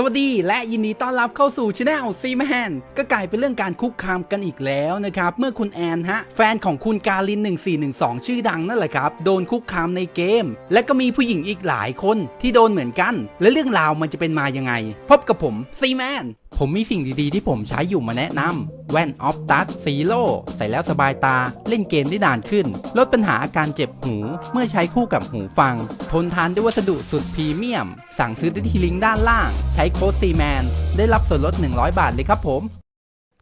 สวัสดีและยินดีต้อนรับเข้าสู่ช anel ซีแมนก็กลายเป็นเรื่องการคุกคามกันอีกแล้วนะครับ เมื่อคุณแอนฮะ แฟนของคุณกาลิน 1412 ชื่อดังนั่นแหละครับ โดนคุกคามในเกม และก็มีผู้หญิงอีกหลายคนที่โดนเหมือนกัน และเรื่องราวมันจะเป็นมายังไง พบกับผมซีแมนผมมีสิ่งดีๆ ที่ผมใช้อยู่มาแนะนำแว่นออฟตัสซีโร่ใส่แล้วสบายตา เล่นเกมได้นานขึ้น ลดปัญหาอาการเจ็บหู เมื่อใช้คู่กับหูฟัง ทนทานด้วยวัสดุสุดพรีเมียม สั่งซื้อได้ที่ลิงก์ด้านล่าง ใช้โค้ดซีแมนได้รับส่วนลด 100 บาทเลยครับผม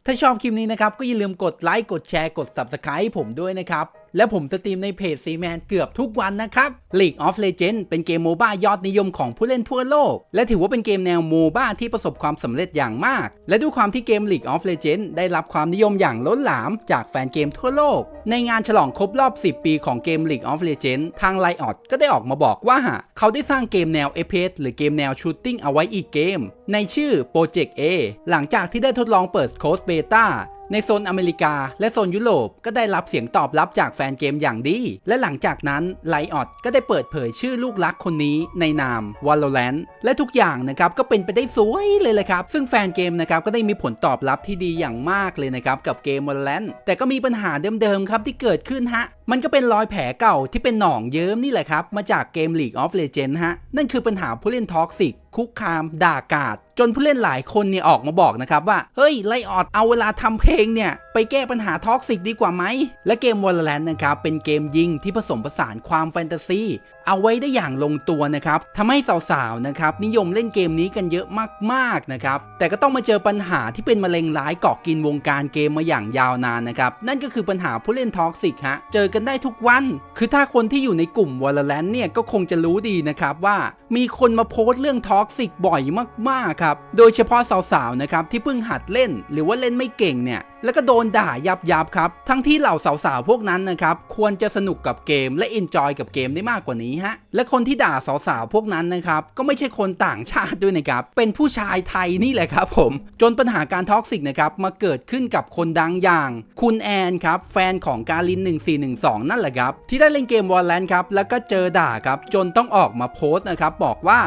ถ้าชอบคลิปนี้นะครับ ก็อย่าลืมกดไลค์กดแชร์กด Subscribe ให้ผมด้วยนะครับ และผมสตรีมในเพจซีแมนเกือบทุกวันนะครับ League of Legends เป็นเกมโมบ้ายอดนิยมของผู้เล่นทั่วโลก และถือว่าเป็นเกมแนวโมบ้าที่ประสบความสำเร็จอย่างมาก และด้วยความที่เกม League of Legends ได้รับความนิยมอย่างล้นหลามจากแฟนเกมทั่วโลก ในงานฉลองครบรอบ 10 ปีของเกม League of Legends ทาง Riot ก็ได้ออกมาบอกว่า เขาได้สร้างเกมแนว FPS หรือเกมแนว Shooting เอาไว้อีกเกม ในชื่อ Project A หลังจากที่ได้ทดลองเปิดโค้ดเบต้า ในโซนอเมริกาและโซนยุโรปก็ได้รับเสียงตอบรับจากแฟนเกมอย่างดี และหลังจากนั้นไลออดก็ได้เปิดเผยชื่อลูกรักคนนี้ในนาม Valorant และทุกอย่างนะครับก็เป็นไปได้สวยเลยเลยครับ ซึ่งแฟนเกมนะครับก็ได้มีผลตอบรับที่ดีอย่างมากเลยนะครับกับเกม Valorant แต่ก็มีปัญหาเดิมๆครับที่เกิดขึ้นฮะ มันก็เป็นรอยแผลเก่าที่เป็นหนองเยิ้มนี่แหละครับ มาจากเกม League of Legends ฮะ นั่นคือปัญหาผู้เล่นท็อกซิกคุกคาม ด่ากาดจนผู้เล่นหลายคนเนี่ยออกมาบอกนะครับว่า เฮ้ยไลออดเอาเวลาทำเพลงเนี่ย ไปแก้ปัญหาท็อกซิกดีกว่าไหม และเกม Valorant นะครับ เป็นเกมยิงที่ผสมผสานความแฟนตาซี เอาไว้ได้อย่างลงตัวนะครับทำให้สาวๆนะครับนิยมเล่นเกมนี้กันเยอะมากๆนะครับ แต่ก็ต้องมาเจอปัญหาที่เป็นมะเร็งร้ายเกาะกินวงการเกมมาอย่างยาวนานนะครับ นั่นก็คือปัญหาผู้เล่นท็อกซิกฮะ เจอกันได้ทุกวัน คือถ้าคนที่อยู่ในกลุ่ม Valorant เนี่ยก็คงจะรู้ดีนะครับว่ามีคนมาโพสต์เรื่องท็อกซิกบ่อยมากๆครับ โดยเฉพาะสาวๆนะครับที่เพิ่งหัดเล่น หรือว่าเล่นไม่เก่งเนี่ย แล้วก็โดนด่ายับยับครับ ทั้งที่เหล่าสาวๆพวกนั้นนะครับควรจะสนุกกับเกมและเอนจอยกับเกมได้มากกว่านี้ฮะและคนที่ด่าสาวๆพวกนั้นนะครับก็ไม่ใช่คนต่างชาติด้วยนะครับเป็นผู้ชายไทยนี่แหละครับผม จนปัญหาการท็อกซิกนะครับมาเกิดขึ้นกับคนดังอย่าง คุณแอนครับแฟนของการิน 1412 นั่นแหละครับที่ได้เล่นเกมวอลเลนครับแล้วก็เจอด่าครับจนต้องออกมาโพสต์นะครับบอกว่า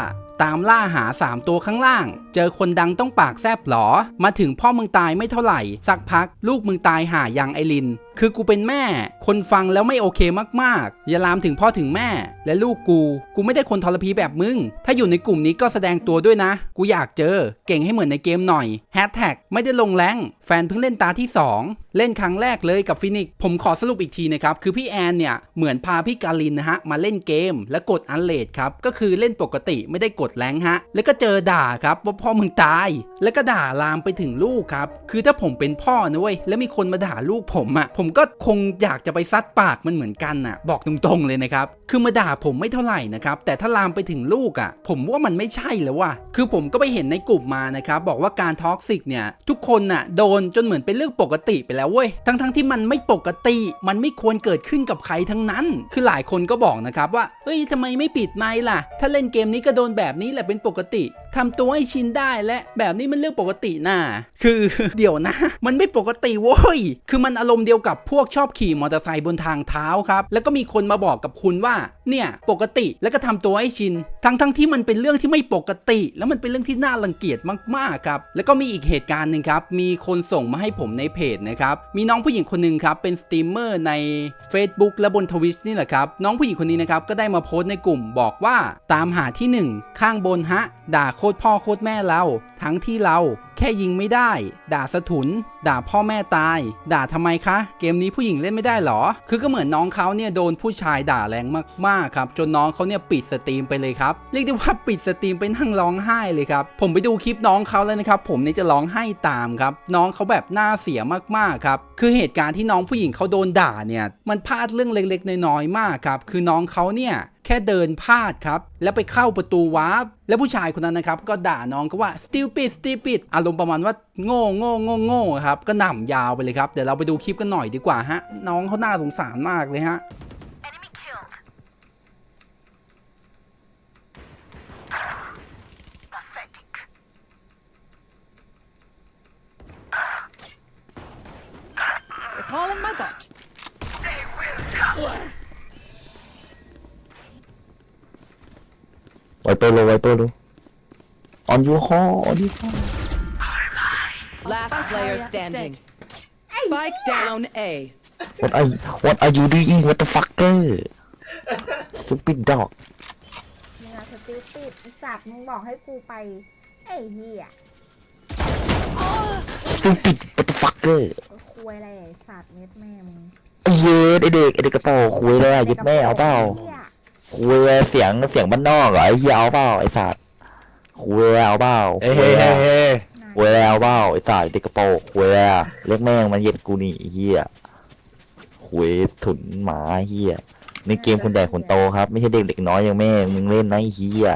ตามล่าหา 3 ตัวข้างล่าง เจอคนดังต้องปากแซบหรอ มาถึงพ่อมึงตายไม่เท่าไหร่ สักพัก ลูกมึงตายหายังไอริน คือกูเป็นแม่ คนฟังแล้วไม่โอเคมากๆ อย่าลามถึงพ่อถึงแม่ และลูกกู กูไม่ได้คนทรพีแบบมึง ถ้าอยู่ในกลุ่มนี้ก็แสดงตัวด้วยนะ กูอยากเจอ เก่งให้เหมือนในเกมหน่อยแฮชแท็กไม่ได้ลงแรงแฟนเพิ่งเล่นตาที่ 2 เล่นครั้งแรกเลยกับฟินิกผมขอสรุปอีกทีนะครับ คือพี่แอนเนี่ย เหมือนพาพี่การินนะฮะ มาเล่นเกม และกดอันเลดครับ ก็คือเล่นปกติไม่ได้กดแรงฮะ แล้วก็เจอด่าครับว่าพ่อมึงตาย แล้วก็ด่าลามไปถึงลูกครับ คือถ้าผมเป็นพ่อนะเว้ยแล้วมีคนมาด่าลูกผมอะ่ะผมก็คงอยากจะไปซัดปากมันเหมือนกันน่ะ บอกตรงๆเลยนะครับ คือมาด่าผมไม่เท่าไหร่นะครับ แต่ถ้าลามไปถึงลูกอะ่ะ ผมว่ามันไม่ใช่แล้วว่ะ คือผมก็ไปเห็นในกลุ่มมานะครับ บอกว่าการท็อกซิกเนี่ย ทุกคนน่ะโดนจนเหมือนเป็นเรื่องปกติไปแล้วเว้ย ทั้งๆที่มันไม่ปกติ มันไม่ควรเกิดขึ้นกับใครทั้งนั้น คือหลายคนก็บอกนะครับว่า เฮ้ยทำไมไม่ปิดไมค์ล่ะ ถ้าเล่นเกมนี้ก็โดนแบบนี้แหละเป็นปกติ ทำตัวให้ชินได้และแบบนี้มันเรื่องปกติน่ะคือเดี๋ยวนะ มันไม่ปกติโว้ย คือมันอารมณ์เดียวกับพวกชอบขี่มอเตอร์ไซค์บนทางเท้าครับ แล้วก็มีคนมาบอกกับคุณว่า เนี่ยปกติแล้วก็ทำตัวให้ชิน ทั้งทั้งที่มันเป็นเรื่องที่ไม่ปกติ แล้วมันเป็นเรื่องที่น่ารังเกียจมากๆครับแล้วก็มีอีกเหตุการณ์หนึ่งครับมีคนส่งมาให้ผมในเพจนะครับมีน้องผู้หญิงคนหนึ่งครับเป็นสตรีมเมอร์ใน Facebook และบนทวิชนี่แหละครับน้องผู้หญิงคนนี้นะครับก็ได้มาโพสต์ในกลุ่มบอกว่าตามหาที่หนึ่งข้างบนฮะ ด่าโคตรพ่อโคตรแม่เรา ทั้งที่เรา แค่ยิงไม่ได้ ด่าสะทุน ด่าพ่อแม่ตาย ด่าทำไมคะ เกมนี้ผู้หญิงเล่นไม่ได้หรอ คือก็เหมือนน้องเขาเนี่ยโดนผู้ชายด่าแรงมากๆครับ จนน้องเขาเนี่ยปิดสตรีมไปเลยครับ เรียกได้ว่าปิดสตรีมไปนั่งร้องไห้เลยครับ ผมไปดูคลิปน้องเขาแล้วนะครับผมเนี่ยจะร้องไห้ตามครับ น้องเขาแบบหน้าเสียมากๆครับ คือเหตุการณ์ที่น้องผู้หญิงเขาโดนด่าเนี่ย มันพลาดเรื่องเล็กๆน้อยๆมากครับ คือน้องเขาเนี่ย ค่เดินพลาดครับ แล้วไปเข้าประตูวาร์ปแล้วผู้ชายคนนั้นนะครับ ก็ด่าน้องก็ว่า stupid stupid อารมณ์ประมาณว่าโง่โง่โง่โง่ครับ ก็หน่ำยาวไปเลยครับ เดี๋ยวเราไปดูคลิปกันหน่อยดีกว่าฮะ น้องเขาน่าสงสารมากเลยฮะ เปอร์โลไวเปอร์โล on you hall on you hall Last player standing. Spike down A. what are what are you doing what the fucker stupid dog มึงอะสติลปิดไอ้สัตว์มึงบอกให้กูไปไอ้เหี้ย stupid what the fucker ก็คุยอะไรไอ้สัตว์เม็ดแม่มึง ไอ้เย็ดไอเด็กไอเด็กกระโปรงคุยเลยอะยึดแม่เอาเปล่าไหี้ย คุยเสียงเสียงบ้านนอกเหรอไอ้เหี้ยเอาเปล่าไอ้สัตว์คุยเอาเปล่าเฮ้เฮ้เฮ้เฮ้คุยเอาเปล่าไอ้สัตว์เด็กกระโปรงคุยอะเรียกแม่งมันเย็ดกูนี่ไอ้เหี้ยคุยถุนหมาไอ้เหี้ยในเกมคนใหญ่คนโตครับ ไม่ใช่เด็กเด็กน้อยอย่างแม่มึงเล่นนะไอ้เหี้ย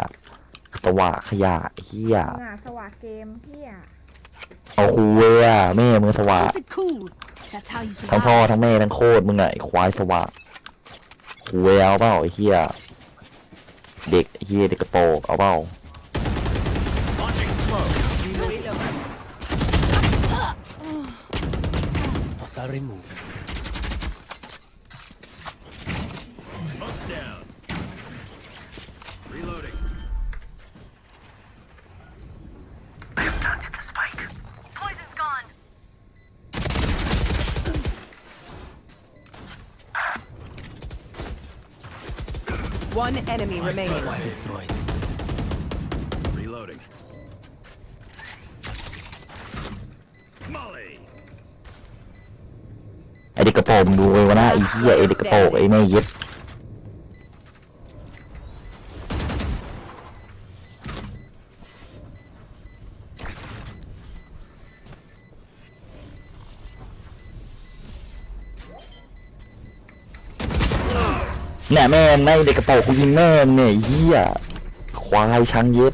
ตวะขยะไอ้เหี้ยมึงอะสวะเกมเหี้ยเอาคุยอะแม่มึงสวะ Keep it cool. That's how you ทั้งพ่อ survive. ทั้งแม่ทั้งโคตรมึงอะไอ้ควายสวะคุยเอาเปล่าไอ้เหี้ย เด็กเฮียเด็กกระโปงเอาเปล่า Planted the One enemy remaining. Reloading. Molly. ไอเด็กกระโปรงมึงดูไว้วะนะไอ้เหี้ยไอเด็กกระโปรงไอ้แม่เย็ด เนี่ยแม่งไอ้เด็กกระโปรงกูยิงแม่งเนี่ยเหี้ยควายช้างเย็ด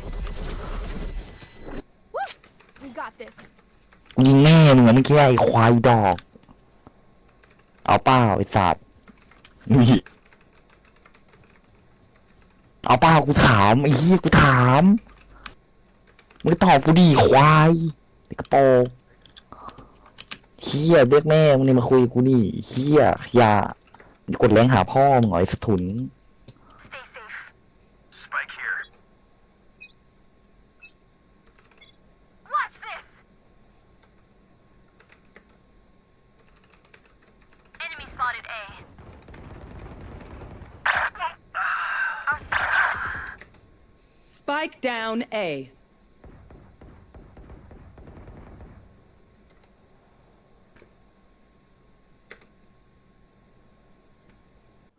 We got this. กูยิงแม่มึงอะเมื่อกี้ไอ้ควายดอก เอาเปล่าไอ้สัตว์นี่เอาเปล่ากูถามไอ้เหี้ยกูถามมึงตอบกูดิควายไอ้กระโปรงเหี้ยเรียกแม่มึงนี่มาคุยกูนี่เหี้ยขยะ กดแรงหาพ่อมึงเหรอไอ้สถุน Stay safe. Spike here. Watch this. Enemy spotted A. Our Spike down A.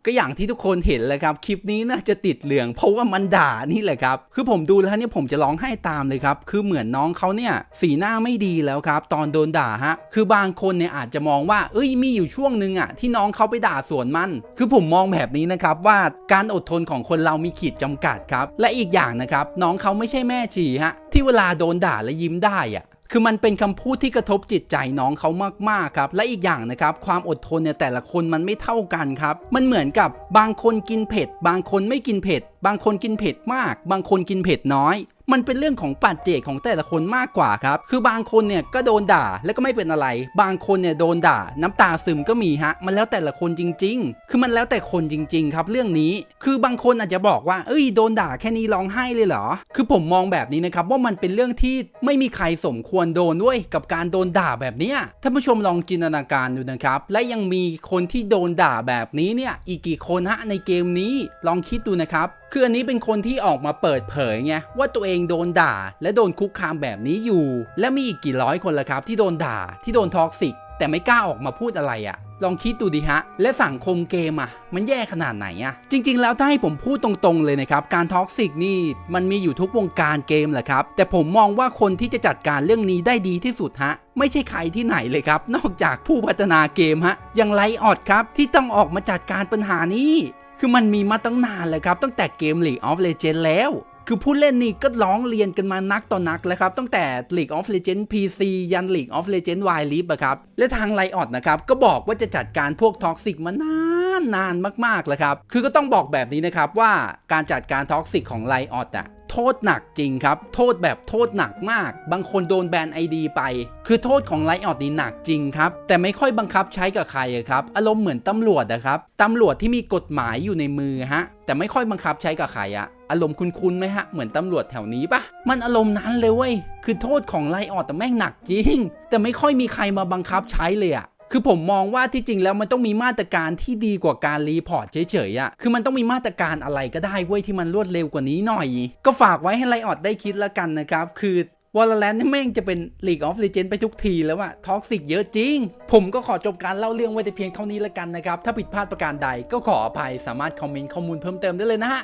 ก็อย่างที่ทุกคนเห็นแหละครับ คลิปนี้น่าจะติดเหลือง เพราะว่ามันด่านี่แหละครับ คือผมดูแล้วเนี่ยผมจะร้องไห้ตามเลยครับ คือเหมือนน้องเขาเนี่ยสีหน้าไม่ดีแล้วครับ ตอนโดนด่าฮะ คือบางคนเนี่ยอาจจะมองว่า เอ้ยมีอยู่ช่วงหนึ่งอะที่น้องเขาไปด่าสวนมัน คือผมมองแบบนี้นะครับว่าการอดทนของคนเรามีขีดจำกัดครับ และอีกอย่างนะครับน้องเขาไม่ใช่แม่ชีฮะที่เวลาโดนด่าและยิ้มได้อะ คือมันเป็นคำพูดที่กระทบจิตใจน้องเขามากๆครับ และอีกอย่างนะครับ ความอดทนเนี่ยแต่ละคนมันไม่เท่ากันครับ มันเหมือนกับบางคนกินเผ็ด บางคนไม่กินเผ็ด บางคนกินเผ็ดมาก บางคนกินเผ็ดน้อยมันเป็นเรื่องของปัจเจกของแต่ละคนมากกว่าครับ คือบางคนเนี่ยก็โดนด่าแล้วก็ไม่เป็นอะไร บางคนเนี่ยโดนด่า น้ำตาซึมก็มีฮะ มันแล้วแต่ละคนจริง ๆ คือมันแล้วแต่คนจริง ๆ ครับ เรื่องนี้ คือบางคนอาจจะบอกว่า เอ้ย โดนด่าแค่นี้ร้องไห้เลยเหรอ คือผมมองแบบนี้นะครับว่ามันเป็นเรื่องที่ไม่มีใครสมควรโดนด้วยกับการโดนด่าแบบเนี้ยท่านผู้ชมลองจินตนาการดูนะครับ และยังมีคนที่โดนด่าแบบนี้เนี่ยอีกกี่คนฮะในเกมนี้ลองคิดดูนะครับ คืออันนี้เป็นคนที่ออกมาเปิดเผยไงว่าตัวเององโดนด่า และโดนคุกคามแบบนี้อยู่ และมีอีกกี่ร้อยคนละครับ ที่โดนด่าที่โดนท็อกซิกแต่ไม่กล้าออกมาพูดอะไรอะ่ะลองคิดดูดิฮะ และสังคมเกมอะ่ะ มันแย่ขนาดไหนอะ่ะ จริง ๆ แล้วถ้าให้ผมพูดตรงๆเลยนะครับ การท็อกซิกนี่ มันมีอยู่ทุกวงการเกมแหละครับ แต่ผมมองว่าคนที่จะจัดการเรื่องนี้ได้ดีที่สุดฮะ ไม่ใช่ใครที่ไหนเลยครับ นอกจากผู้พัฒนาเกมฮะ อย่างไลออดครับ ที่ต้องออกมาจัดการปัญหานี้ คือมันมีมาตั้งนานเลยครับ ตั้งแต่เกม League of Legends แล้ว คือผู้เล่นนี่ก็ร้องเรียนกันมานักต่อนักแล้วครับ ตั้งแต่ League of Legends PC ยัน League of Legends Wild Rift อะครับ และทางไลออดนะครับ ก็บอกว่าจะจัดการพวกท็อกซิกมานานนานมากๆแล้วครับ คือก็ต้องบอกแบบนี้นะครับว่าการจัดการท็อกซิกของไลออดอะ โทษหนักจริงครับ โทษแบบโทษหนักมาก บางคนโดนแบน ID ไป คือโทษของไลออดนี่หนักจริงครับ แต่ไม่ค่อยบังคับใช้กับใครครับ อารมณ์เหมือนตำรวจนะครับตำรวจที่มีกฎหมายอยู่ในมือฮะ แต่ไม่ค่อยบังคับใช้กับใครอะอารมณ์คุ้นๆไหมฮะ เหมือนตำรวจแถวนี้ปะมันอารมณ์นั้นเลยเว้ย คือโทษของไลออดแต่แม่งหนักจริง แต่ไม่ค่อยมีใครมาบังคับใช้เลยอะ คือผมมองว่าที่จริงแล้วมันต้องมีมาตรการที่ดีกว่าการรีพอร์ตเฉยๆอะคือมันต้องมีมาตรการอะไรก็ได้เว้ยที่มันรวดเร็วกว่านี้หน่อย ก็ฝากไว้ให้ไลออดได้คิดแล้วกันนะครับ คือวอลเลนนี่แม่งจะเป็น League of Legends ไปทุกทีแล้วอะท็อกซิกเยอะจริง ผมก็ขอจบการเล่าเรื่องไว้แต่เพียงเท่านี้แล้วกันนะครับ ถ้าผิดพลาดประการใดก็ขออภัยสามารถคอมเมนต์ข้อมูลเพิ่มเติมได้เลยนะฮะ